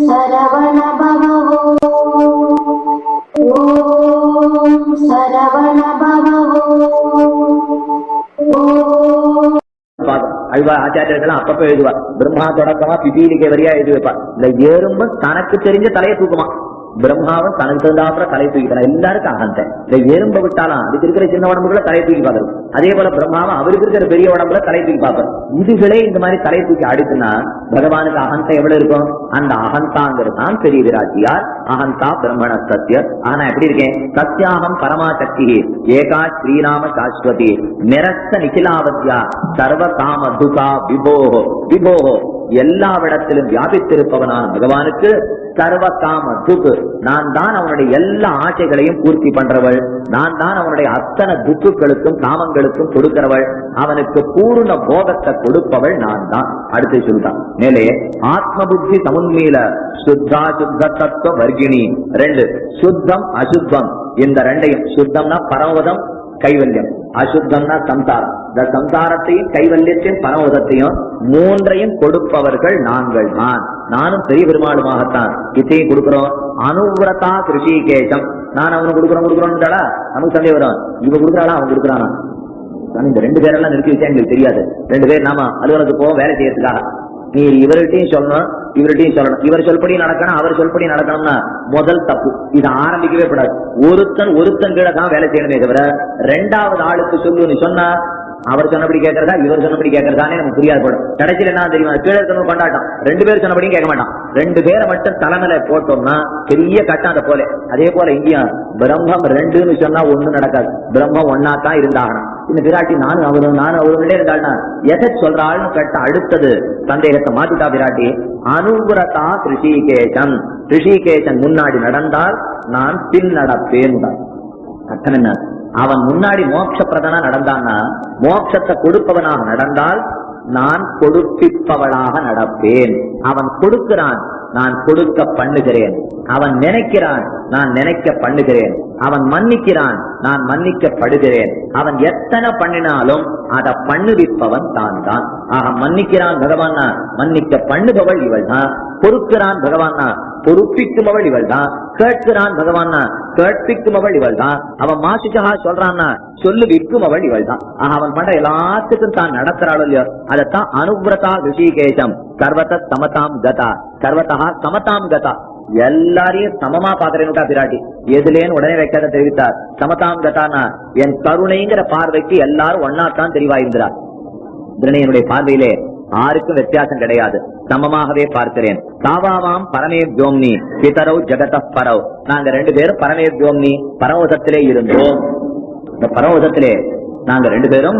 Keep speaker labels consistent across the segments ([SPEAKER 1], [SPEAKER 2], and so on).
[SPEAKER 1] சரவண பவோ ஓம் சரவண பவோ ஓம்
[SPEAKER 2] பாதம் அழ்வா ஆச்சாரியர்கள்லாம் அப்பப்ப எழுதுவா பிரம்மா தொடக்கமா பிபீலிகை வரியா எழுதி வைப்பா இந்த எறும்பு தனக்கு தெரிஞ்ச தலையை தூக்குமா பிரம்மாவும் தனக்கு தகுந்தாப்புற தலை தூக்கிக்கலாம் எல்லாருக்கும் அகந்த. இந்த எறும்ப விட்டாலாம் அதுக்கு இருக்கிற சின்ன உடம்புக்குள்ள தலை தூக்கி பார்க்கறது. அதே போல பிரம்மாவும் அவருக்கு இருக்கிற பெரிய உடம்புல தலை தூக்கி பார்ப்பார் இதுகளே இந்த மாதிரி தலை தூக்கி அடிச்சுன்னா பகவானுக்கு அகந்தை எவ்வளவு இருக்கும்? அந்த அகந்தாங்கிறது தான் பெரிய விராட்டியார் அகந்தா பிரம்மண சத்திய ஆனா எப்படி இருக்கேன்? சத்யாகம் பரமா சக்தி ஏகா ஸ்ரீராம சாஸ்வதி. நிரஸ்த நிகிலாவத்யா. சர்வ காம துகா விபோஹோ விபோஹோ எல்லாவிடத்திலும் வியாபித்திருப்பவனான பகவானுக்கு சர்வகாம துக்கு நான் தான் அவனுடைய எல்லா ஆசைகளையும் பூர்த்தி பண்றவள். நான் தான் அவனுடைய அத்தனை துக்குகளுக்கும் காமங்களுக்கும் கொடுக்கிறவள். அவனுக்கு பூர்ண போகத்தை கொடுப்பவள் நான் தான். அடுத்து சொல்றான் மேலே ஆத்ம புத்தி சமுன்மீல சுத்தா சுத்த தத்துவ வர்கிணி ரெண்டு சுத்தம் அசுத்தம். இந்த ரெண்டையும் சுத்தம்னா பரவதம் கைவல்யம். அசுத்தம்னா சம்சாரம். இந்த சம்சாரத்தையும் கைவல்யத்தையும் பரவதத்தையும் மூன்றையும் கொடுப்பவர்கள் நாங்கள் தான். நானும் பெரிய பெருமாளுமாகத்தான் இத்தையும் கொடுக்கிறோம். அனுவிரதா கிருஷிகேசம் நான் அவனுக்கு கொடுக்குறோம் கொடுக்குறோம்னுட்டாளா நமக்கு சந்தேகம் வரும். இவன் கொடுக்குறாளா? அவன் கொடுக்குறானா? இந்த ரெண்டு பேரெல்லாம் நிறுத்தி வச்சா எங்களுக்கு தெரியாது. ரெண்டு பேர் நாம அலுவலகத்துக்கு போவோம் வேலை செய்யறதுக்காக. நீ இவர்கிட்டையும் சொல்லணும் இவர்கிட்டையும் சொல்லணும். இவர் சொல்படி நடக்கணும் அவர் சொல்படி நடக்கணும்னா முதல் தப்பு. இது ஆரம்பிக்கவே கூடாது. ஒருத்தன் ஒருத்தன் கீழே தான் வேலை செய்யணுமே தவிர ரெண்டாவது ஆளுக்கு சொல்லு நீ சொன்னா அவர் சொன்னபடி கேட்கறதா இவர் சொன்னபடி கேட்கறதானே நமக்கு புரியாது போடும் கடைசியில் என்ன தெரியுமா? கீழே இருக்கணும் கொண்டாட்டம். ரெண்டு பேர் சொன்னபடியும் கேட்க மாட்டான். ரெண்டு பேரை மட்டும் தலைமையில போட்டோம்னா பெரிய கட்டம் அதை போல. அதே போல இங்கேயா பிரம்மம் ரெண்டுன்னு சொன்னா ஒண்ணு நடக்காது. பிரம்மம் ஒன்னா தான் இருந்தாகணும். இந்த விராட்டி நானும் அவரும் நானும் அவரும் இருந்தாள்னா எதை சொல்றாள்னு கேட்ட அடுத்தது சந்தேகத்தை மாத்திட்டா விராட்டி அனுபுரதா ரிஷிகேசன் ரிஷிகேசன் முன்னாடி நடந்தால் நான் பின் நடப்பேன் அர்த்தம் என்ன? அவன் முன்னாடி மோட்ச பிரதனா நடந்தான்னா மோட்சத்தை கொடுப்பவனாக நடந்தால் நான் கொடுப்பிப்பவளாக நடப்பேன். அவன் கொடுக்கிறான் நான் கொடுக்க பண்ணுகிறேன். அவன் நினைக்கிறான் நான் நினைக்க பண்ணுகிறேன். அவன் மன்னிக்கிறான் நான் மன்னிக்கப்படுகிறேன். அவன் எத்தனை பண்ணினாலும் அதை பண்ணுவிப்பவன் தான் தான் ஆக மன்னிக்கிறான் பகவான் மன்னிக்க பண்ணுபவள் இவள் தான் பொறுக்கிறான் பகவானா அவள் இவள் தான் கேட்கிறான் பகவானா அவள் இவள் தான் அவன் மாசிச்சகா சொல்றான்னா சொல்லு விற்குமவள் இவள் தான் ஆக அவன் பண்ற எல்லாத்துக்கும் தான் நடத்துறாள் இல்லையோ? அதைத்தான் அனுபிரதா ரிஷிகேசம். சர்வத சமதாம் கதா. சர்வதா சமதாம் கதா. எல்லாரையும் சமமா பாக்குறேன்னுட்டா பிராட்டி. எதுலேன்னு உடனே வைக்காத தெரிவித்தார். சமதாம் கதானா என் கருணைங்கிற பார்வைக்கு எல்லாரும் ஒன்னாத்தான் தெரிவாயிருந்தார். திருணையனுடைய பார்வையிலே ஆருக்கும் வித்தியாசம் கிடையாது சமமாகவே பார்க்கிறேன் சாவாவாம் பரமேவ் ஜோம்னி பிதரவ் ஜெகத பரவ் நாங்க ரெண்டு பேரும் பரமேவ் ஜோம்னி பரவசத்திலே இருந்தோம் இந்த பரவசத்திலே நாங்க ரெண்டு பேரும்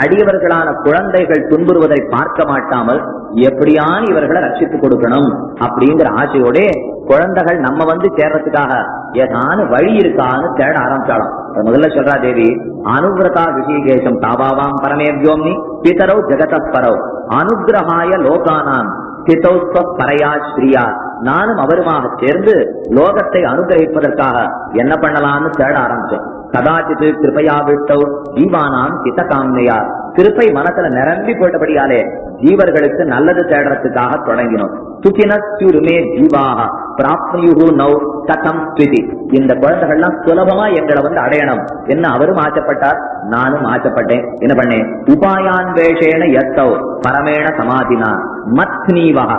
[SPEAKER 2] அடியவர்களான குழந்தைகள் துன்புறுவதை பார்க்க மாட்டாமல் எப்படியான இவர்களை ரட்சித்து கொடுக்கணும் அப்படிங்கிற ஆசையோட குழந்தைகள் நம்ம வந்து சேர்றதுக்காக ஏதான வழி இருக்கான்னு தேட ஆரம்பிச்சாலும் முதல்ல சொல்றா தேவி அனுகிரதா ரிஷிகேசம் தாபாவாம் பரமேவ்யோம்னி பிதரவு ஜெகதஸ்பரவ் அனுகிரகாய லோகானாம் ஸ்திதௌஸ்வ பரையா ஸ்ரீயா. நானும் அவருமாக சேர்ந்து லோகத்தை அனுகிரகிப்பதற்காக என்ன பண்ணலாம்னு தேட ஆரம்பிச்சோம் கதாச்சித்து கிருபையா விட்டோ ஜீவானாம் கித காம்னையா கிருப்பை மனசுல நிரம்பி போட்டபடியாலே ஜீவர்களுக்கு நல்லது தேடுறதுக்காக தொடங்கினோம். சுகினத்யுருமே ஜீவாக பிராப்தியுரு நௌ கதம் ஸ்திதி இந்த குழந்தைகள்லாம் சுலபமா எங்களை வந்து அடையணும். என்ன அவரும் ஆச்சப்பட்டார் நானும் ஆச்சப்பட்டேன் என்ன பண்ணேன்? உபாயான் வேஷேன எத்தவ் பரமேண சமாதினா மத்னீவக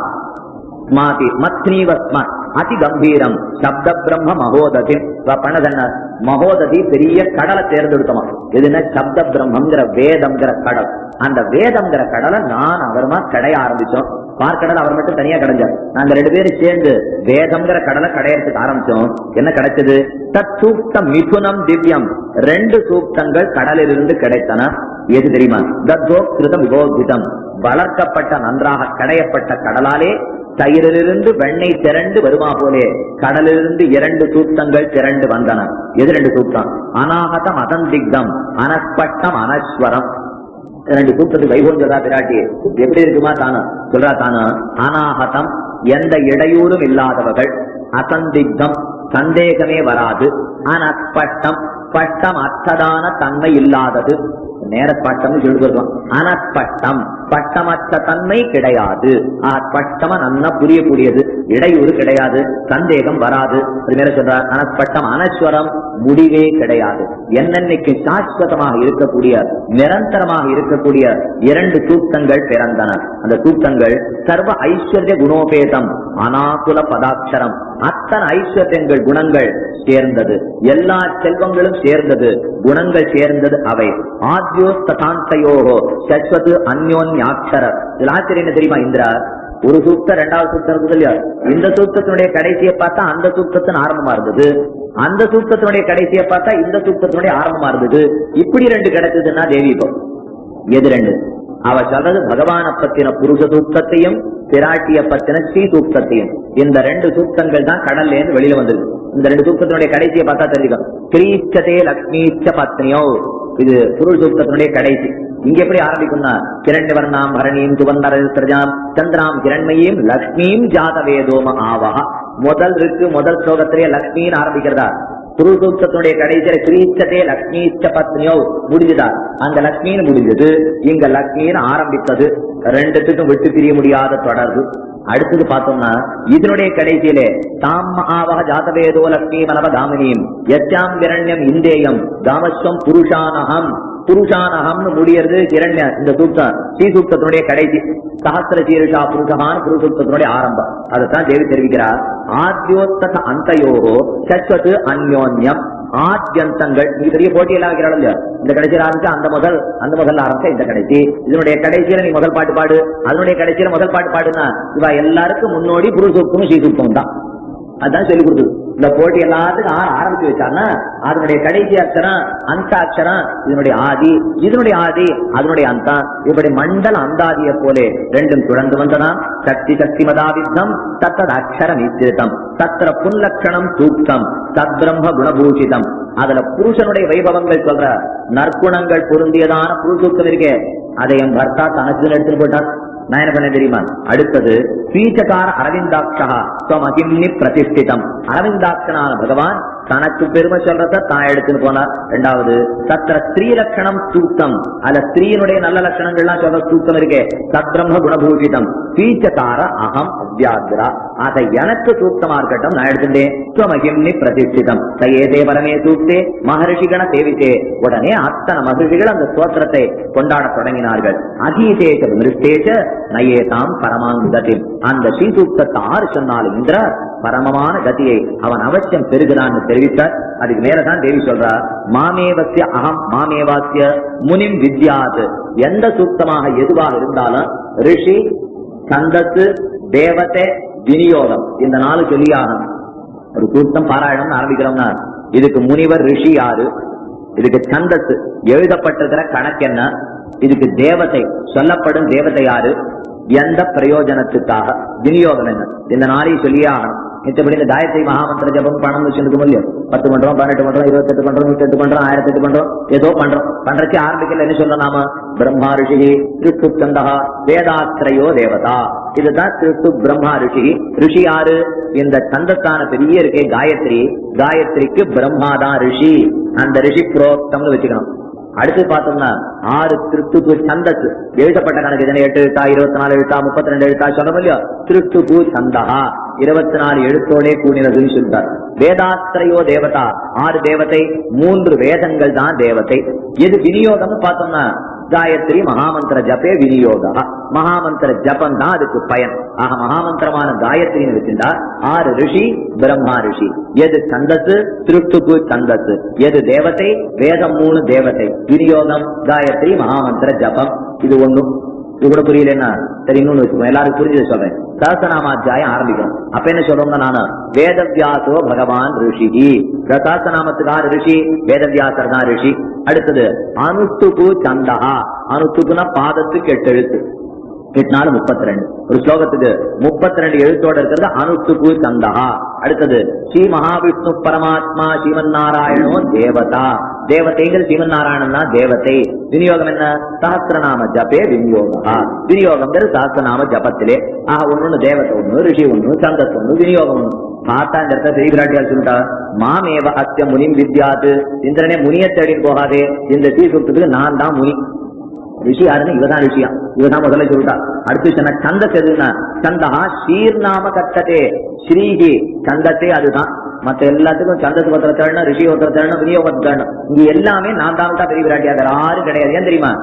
[SPEAKER 2] ஸ்மாதி மத்னீவஸ்ம அதி கம்பீரம் சப்த பிரம்ம மகோததி பண்ணதென்ன? மகோததி பெரிய கடலை தேர்ந்தெடுத்தோமா? எதுனா சப்த பிரம்மங்கிற வேதம்ங்கிற கடல். அந்த வேதம்ங்கிற கடலை நான் அவருமா கடைய ஆரம்பிச்சோம். பார்க்கடல் அவர் மட்டும் தனியா கிடைஞ்சார். நாங்க ரெண்டு பேரும் சேர்ந்து வேதம்ங்கிற கடலை கடையறதுக்கு ஆரம்பிச்சோம். என்ன கிடைச்சது? தத் சூக்த மிதுனம் திவ்யம். ரெண்டு சூக்தங்கள் கடலிலிருந்து கிடைத்தன. எது தெரியுமா? தத்தோ கிருதம் விபோதிதம். வளர்க்கப்பட்ட நன்றாக கடையப்பட்ட கடலாலே தயிரிலிருந்து வெண்ணெய் திரண்டு வருமா போலே? கடலிலிருந்து இரண்டு சூக்தங்கள் திரண்டு வந்தன. எது ரெண்டு சூக்தம் அநாகதம் அதந்திக்தம் அனஸ்பட்டம் அனஸ்வரம். ரெண்டு சூக்தத்துக்கு வைபோஞ்சதா பிராட்டி? எப்படி இருக்குமா தானு? சொல்றா தானு? அநாகதம் எந்த இடையூறும் இல்லாதவர்கள். அசந்திக்தம் சந்தேகமே வராது. அனஸ்பட்டம் பட்டம் அற்றதான தன்மை இல்லாதது. நேர பட்டம்னு அனப்பட்டம் அனற்பட்டம். பட்டமற்ற தன்மை கிடையாது. பட்டம நன்னா புரியக்கூடியது. இடையூறு கிடையாது. சந்தேகம் வராது. அது மேல சொல்றார். அனப்பட்டம் அனஸ்வரம் முடிவே கிடையாது. என்னென்னைக்கு சாஸ்வதமாக இருக்கக்கூடிய நிரந்தரமாக இருக்கக்கூடிய இரண்டு சூக்தங்கள் பிறந்தன. அந்த சூக்தங்கள் சர்வ ஐஸ்வர்ய குணோபேதம் அனாகுல பதாட்சரம். அத்தனை ஐஸ்வர்யங்கள் குணங்கள் சேர்ந்தது. எல்லா செல்வங்களும் சேர்ந்தது குணங்கள் சேர்ந்தது அவை. ஆத்யோஸ்தாந்தையோகோ சஸ்வது அந்யோன்யாட்சர இதுல ஆச்சரியம் என்ன தெரியுமா இந்திரா? ஒரு சூக்தம் ரெண்டாவது சூக்தம் இருக்குது இல்லையா? இந்த சூக்தத்தினுடைய கடைசியை பார்த்தா அந்த சூக்தத்தின் ஆரம்பமா இருந்தது. அந்த சூக்தத்தினுடைய கடைசியை பார்த்தா இந்த சூக்தத்தினுடைய ஆரம்பமா இருந்தது. இப்படி ரெண்டு கிடைச்சதுன்னா தேவி எது ரெண்டு? அவ சொல்றது பகவான பத்தின புருஷ சூக்தத்தையும் பிராட்டிய பத்தின ஸ்ரீ சூக்தத்தையும். இந்த ரெண்டு சூக்தங்கள் தான் கடல்ல இருந்து வெளியில வந்தது இந்த ரெண்டு சூக்தத்தினுடைய கடைசியை பார்த்தா தெரிஞ்சுக்கும் கிரீச்சதே லக்ஷ்மீச்ச பத்னியோ. இது பொருள் சூக்தத்தினுடைய கடைசி. இங்க எப்படி ஆரம்பிக்கும்னா கிரண்ய வர்ணாம் ஹரணியும் சுவர்ணரஜாம் சந்திராம் கிரண்மையும் லக்ஷ்மியும் ஜாதவேதோம ஆவா ஆவஹா. முதல் இருக்கு முதல் ஸ்லோகத்திலேயே லக்ஷ்மின்னு ஆரம்பிக்கிறதா? குருசூக்தத்தினுடைய கடைசியில கிரீச்சதே லக்ஷ்மீச்ச பத்னியோ முடிஞ்சுதா? அங்க லக்ஷ்மின்னு முடிஞ்சது. இங்க லக்ஷ்மின்னு ஆரம்பித்தது. ரெண்டுத்துக்கும் விட்டு பிரிய முடியாத தொடர்பு. அடுத்தது பார்த்தோம்னா இதனுடைய கடைசியிலே தாம் ஆவக ஜாதவேதோ லக்ஷ்மி மனவ காமினியும் எச்சாம் கிரண்யம் இந்தேயம் காமஸ்வம் புருஷானகம் புருஷானகம்னு முடியறது கிரண்ய இந்த சூக்தம் ஸ்ரீ சூக்தத்தினுடைய கடைசி சஹசிர சீருஷா புருஷமான புருஷூக்தத்தினுடைய ஆரம்பம். அதைத்தான் தேவி தெரிவிக்கிறார். ஆத்யோத்தக அந்தயோகோ சஸ்வத்து அந்யோன்யம். ஆத்யந்தங்கள். நீ பெரிய போட்டி எல்லாம் வைக்கிறாள் இல்லையா? இந்த கடைசியில் ஆரம்பிச்சா அந்த முதல் அந்த முதல்ல ஆரம்பிச்சா இந்த கடைசி. இதனுடைய கடைசியில நீ முதல் பாட்டு பாடு. அதனுடைய கடைசியில முதல் பாட்டு பாடுனா இவ எல்லாருக்கும் முன்னோடி புருஷூக்தமும் சீசுக்கும் தான் அதான் சொல்லி கொடுத்தது. இந்த போட்டி எல்லாத்துக்கும் ஆற ஆரம்பிச்சு வச்சான்னா அதனுடைய கடைசி அக்ஷரம் அந்த அக்ஷரம் இதனுடைய ஆதி இதனுடைய ஆதி அதனுடைய அந்தம் இப்படி மண்டல அந்தாதிய போலே ரெண்டும் தொடர்ந்து வந்ததாம் சக்தி சக்தி மதாவித்தம் தத்தது அக்ஷரம் இத்திருத்தம் தத்திர புல்லட்சணம் சூக்தம் தத் குணபூஷிதம். அதுல புருஷனுடைய வைபவங்கள் சொல்ற நற்குணங்கள் பொருந்தியதான புருஷூக்கம் இருக்கே. அதை என் பர்த்தா தனக்கு எடுத்துட்டு போட்டார் நான் என்ன பண்ண தெரியுமா? அடுத்தது ஸ்ரீச்சகார அரவிந்தாட்சா பிரதிஷ்டிதம். அரவிந்தாட்சனான பகவான் தனக்கு பெருமை சொல்றத தான் எடுத்துன்னு போனார் ரெண்டாவது சத்திர ஸ்திரீ லட்சணம் சூக்தம். அல்ல ஸ்திரீனுடைய நல்ல லட்சணங்கள்லாம் சொல்ற சூக்தம் இருக்கே. சத்ரம்ம குணபூஷிதம். ஸ்ரீச்சகார அகம் அவ்யாத்ரா அதை எனக்கு சூக்தமா இருக்கட்டும் நான் எடுத்துட்டேன். ஸ்வமகிம்னி பிரதிஷ்டிதம். தயேதே பரமே சூக்தே மகர்ஷிகண சேவித்தே. உடனே அத்தனை மகிழ்ச்சிகள் அந்த ஸ்தோத்திரத்தை கொண்டாடத் தொடங்கினார்கள். அதீதேச நயே நயேதாம் பரமாங்கதி அந்த ஸ்ரீசூக்தத்தை ஆறு சொன்னாலும் இந்திர பரமமான கதியை அவன் அவசியம் பெறுகிறான்னு தெரிவித்தார். அதுக்கு மேலதான் தேவி சொல்றா மாமேவசிய அகம் மாமேவாசிய முனிம் வித்யாது. எந்த சூக்தமாக எதுவாக இருந்தாலும் ரிஷி சந்தத்து தேவத்தை விநியோகம் இந்த நாலு சொல்லியாகணும். ஒரு சூக்தம் பாராயணம் ஆரம்பிக்கிறோம்னா இதுக்கு முனிவர் ரிஷி யாரு? இதுக்கு சந்தத்து. எழுதப்பட்டிருக்கிற கணக்கு என்ன? இதுக்கு தேவதை சொல்லப்படும் தேவதை யாரு? எந்த பிரயோஜனத்துக்காக? விநியோகம் என்ன? இந்த நாளை சொல்லியே ஆகணும் மிச்சபடி இந்த காயத்ரி மகாமந்திர ஜபம் பணம் வச்சுருக்க முடியும் பத்து பண்றோம் பன்னெண்டு பண்றோம் இருபத்தெட்டு பண்றோம் நூத்தி பண்றோம் ஆயிரத்தி எட்டு பண்றோம் ஏதோ பண்றோம். பண்றச்சு ஆரம்பிக்கல என்ன சொல்ல நாம? பிரம்மா ரிஷி திருஷ்டு சந்தகா வேதாத்திரையோ தேவதா? இதுதான் திருஷ்டு பிரம்மா ரிஷி ரிஷி யாரு? இந்த சந்தத்தான பெரிய இருக்கே காயத்ரி. காயத்ரிக்கு பிரம்மாதான் ரிஷி. அந்த ரிஷி புரோக்தம்னு வச்சுக்கணும். அடுத்து பார்த்தோம்னா ஆறு திருத்துப்பு சந்தத்து. எழுதப்பட்ட கணக்கு இதனை எட்டு எழுத்தா இருபத்தி நாலு எழுத்தா முப்பத்தி ரெண்டு எழுத்தா சொன்னோம் இல்லையோ? திருத்துப்பு சந்தகா இருபத்தி நாலு எழுத்தோடே கூடினதுன்னு சொல்றார் வேதாத்திரையோ தேவதா? ஆறு தேவதை மூன்று வேதங்கள் தான் தேவதை எது விநியோகம்னு பார்த்தோம்னா காயத்ரி மகாமந்திர ஜபே விநியோகா. மகாமந்திர ஜபம் தான் அதுக்கு பயன். ஆக மகாமந்திரமான காயத்ரின்னு வச்சிருந்தா ஆறு ரிஷி பிரம்மா ரிஷி. எது சந்தத்து திருட்டுப்பு சந்தத்து எது தேவதை வேதம் மூணு தேவதை விநியோகம் காயத்ரி மகாமந்திர ஜபம். இது ஒண்ணும். இது கூட புரியலன்னா சரி இன்னொன்னு வச்சுக்கோ எல்லாரும் புரிஞ்சது சொல்றேன். சஹசநாமாத்தியாயம் ஆரம்பிக்கிறோம் அப்ப என்ன சொல்றோம்னா நானு வேதவியாசோ பகவான் ரிஷி. சஹசநாமத்துக்கு ரிஷி வேதவியாசர் தான் ரிஷி. அடுத்தது அனுத்துப்பு சந்தகா அனுத்துப்புனா பாதத்துக்கு எட்டு எழுத்து எட்டு நாலு முப்பத்தி ரெண்டு ஒரு ஸ்லோகத்துக்கு முப்பத்தி ரெண்டு எழுத்தோட இருக்கிறது அனுத்துகு சந்தகா அடுத்தது ஸ்ரீ மகாவிஷ்ணு பரமாத்மா ஸ்ரீமன் நாராயணோ தேவதா. தேவதைகள் ஸ்ரீமன் நாராயணன் தான் தேவதை. விநியோகம் என்ன? சஹசிரநாம ஜபே விநியோகா. விநியோகம் சஹசிரநாம ஜபத்திலே. ஆஹ் ஒண்ணு தேவத்தை ஒண்ணு ரிஷி ஒண்ணு சந்தஸ் ஒண்ணு விநியோகம் ஒண்ணு. பார்த்தா இந்த இடத்த பெரிய சொல்லிட்டா மாமேவ அத்திய முனிம் வித்யாது. இந்திரனே முனிய தேடி போகாதே. இந்த தீ சுட்டத்துக்கு நான் தான் முனி. ரிஷி யாருன்னு? இவதான் ரிஷியா. இவதான் முதல்ல சொல்லிட்டா. அடுத்து சொன்ன சந்தஸ் எதுன்னா? சந்தா சீர்நாம கட்டதே. ஸ்ரீகி சந்தத்தே அதுதான். மத்த எல்லாத்துக்கும் சந்தத்து ஒருத்தர தேடணும் ரிஷி ஒருத்தர தேடணும் விநியோகத்தை தேடணும். இங்க எல்லாமே நான் தான் தான் பெரிய விராட்டியா யாரும் கிடையாது. ஏன் தெரியுமா?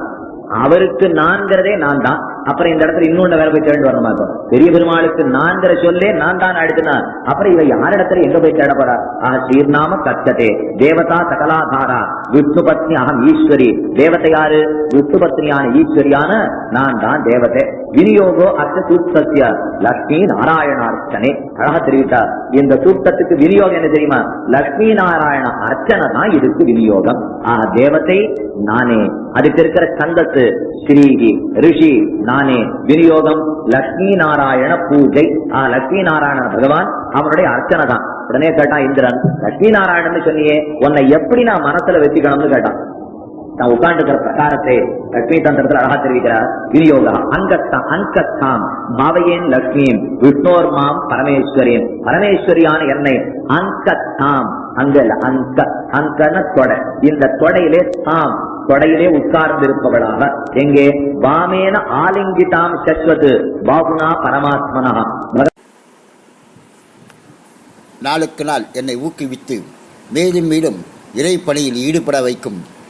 [SPEAKER 2] அவருக்கு நான்கிறதே நான் தான். அப்புறம் இந்த இடத்துல இன்னொன்னு வேற போய் தேடி வரணும் பெரிய பெருமாளுக்கு நான்கிற சொல்லே நான் தான் அடுத்துனா. அப்புறம் இவ யார் இடத்துல எங்க போய் தேட போறா? ஆஹ் ஸ்ரீர்நாம கத்ததே தேவதா சகலாதாரா. விஷ்ணு பத்னி அகம் ஈஸ்வரி. தேவதை யாரு? விஷ்ணு பத்னியான ஈஸ்வரியான நான் தான் தேவதை விநியோகோ அர்த்த சூக்தசிய லக்ஷ்மி நாராயணார்ச்சனை. அழகா தெரிவித்தார் இந்த சூக்தத்துக்கு விநியோகம் என்ன தெரியுமா? லக்ஷ்மி நாராயண அர்ச்சனை தான் இதுக்கு விநியோகம். ஆஹ் தேவத்தை நானே. அதுக்கு இருக்கிற சந்தத்து ஸ்ரீகி ரிஷி நானே. விநியோகம் லக்ஷ்மி நாராயண பூஜை. ஆ லக்ஷ்மி நாராயண பகவான் அவனுடைய அர்ச்சனை தான். உடனே கேட்டான் இந்திரன் லக்ஷ்மி நாராயணன் சொன்னியே உன்னை எப்படி நான் மனசுல வச்சுக்கணும்னு கேட்டான். நான் உட்கார்ந்துக்கிற பிரகாரத்தை லட்சுமி தந்திரத்தில் அழகா தெரிவிக்கிறார். விநியோக அங்கத்தா அங்கத்தாம் பாவையேன் லட்சுமியும் விஷ்ணோர் மாம் பரமேஸ்வரியும் பரமேஸ்வரியான என்னை அங்கத்தாம் அங்க அங்க அங்கன தொடை. இந்த தொடையிலே தாம் தொடையிலே உட்கார்ந்து இருப்பவளாக எங்கே? வாமேன ஆலிங்கிதாம் சஸ்வது பாகுனா பரமாத்மனா
[SPEAKER 3] நாளுக்கு நாள் என்னை ஊக்குவித்து மேலும் மேலும் இறை பணியில் ஈடுபட வைக்கும்